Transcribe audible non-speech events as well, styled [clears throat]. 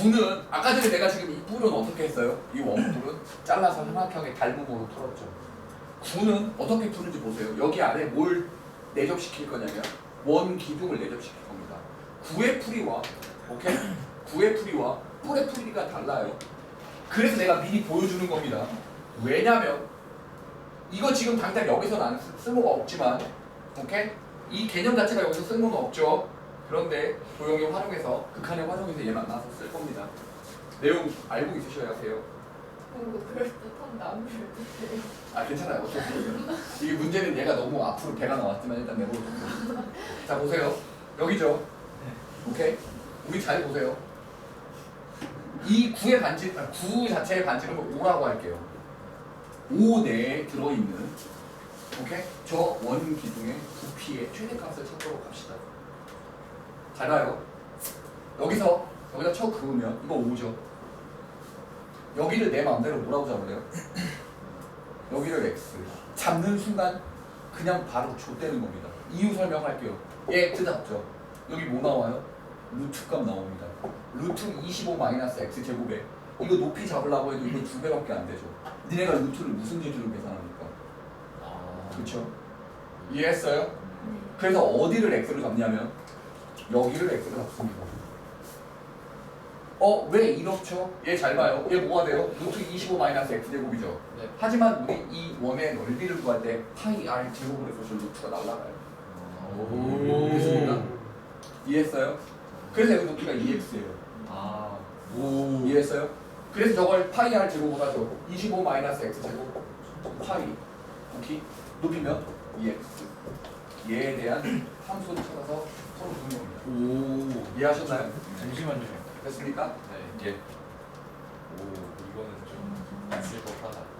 9는 아까 전에 내가 지금 이 뿔은 어떻게 했어요? 이 원뿔은 잘라서 정확하게 닮음으로 풀었죠. 9는 어떻게 푸는지 보세요. 여기 안에 뭘 내접시킬 거냐면 원 기둥을 내접시킬 겁니다. 9의 풀이와 오케이? 9의 풀이와 뿔의 풀이가 달라요. 그래서 내가 미리 보여주는 겁니다. 왜냐면 이거 지금 당장 여기서 나는 쓸- 쓸모가 없지만 오케이? 이 개념 자체가 여기서 쓸모는 없죠. 그런데 도형에 활용해서 극한에 활용해서 얘 만나서 쓸 겁니다. 내용 알고 있으셔야. 그리고 그럴 그럴 듯해요. 아 괜찮아요. 어쩔 수 없어요. 이게 문제는 얘가 너무 앞으로 배가 나왔지만 일단 내보여줄게요. 자 보세요. 여기죠. 오케이. 우리 잘 보세요. 이 구의 반지, 아, 구 자체의 반지름을 5라고 할게요. 5 내에 들어있는 오케이? 저 원 기둥의 부피의 최대값을 찾도록 합시다. 잘 봐요. 여기서 여기다 쳐 그으면 이거 5죠. 여기를 내 마음대로 뭐라고 잡을래요? [clears throat] 여기를 x 잡는 순간 그냥 바로 좆되는 겁니다. 이유 설명할게요. x 잡죠. 여기 뭐 나와요? 루트 값 나옵니다. 루트 25 마이너스 x 제곱에 이거 높이 잡으려고 해도 이거 두 배밖에 안 되죠. 니네가 루트를 무슨 기준으로 계산합니까? 그렇죠? 이해했어요? 네. 그래서 어디를 x로 잡냐면 여기를 x로 잡습니다. 어, 왜 이렇죠? 얘 잘 봐요. 얘 뭐가 돼요? 루트 25 마이너스 x 제곱이죠. 네. 하지만 우리 이 원의 넓이를 구할 때 파이 r 제곱을 해서 저 루트가 날라가요. 오. 됐습니까? 이해했어요? 그래서 여기 높이가 2x예요. 아. 오. 이해했어요? 그래서 저걸 파이 r 제곱을 하죠. 25 마이너스 x 제곱 파이 오케이? 높이면 2x. 얘에 대한 함수를 찾아서 서로 두는 겁니다. 오. 이해하셨나요? 잠시만요. 됐습니까? 네. 예. 오 이거는 좀 쓸법하다.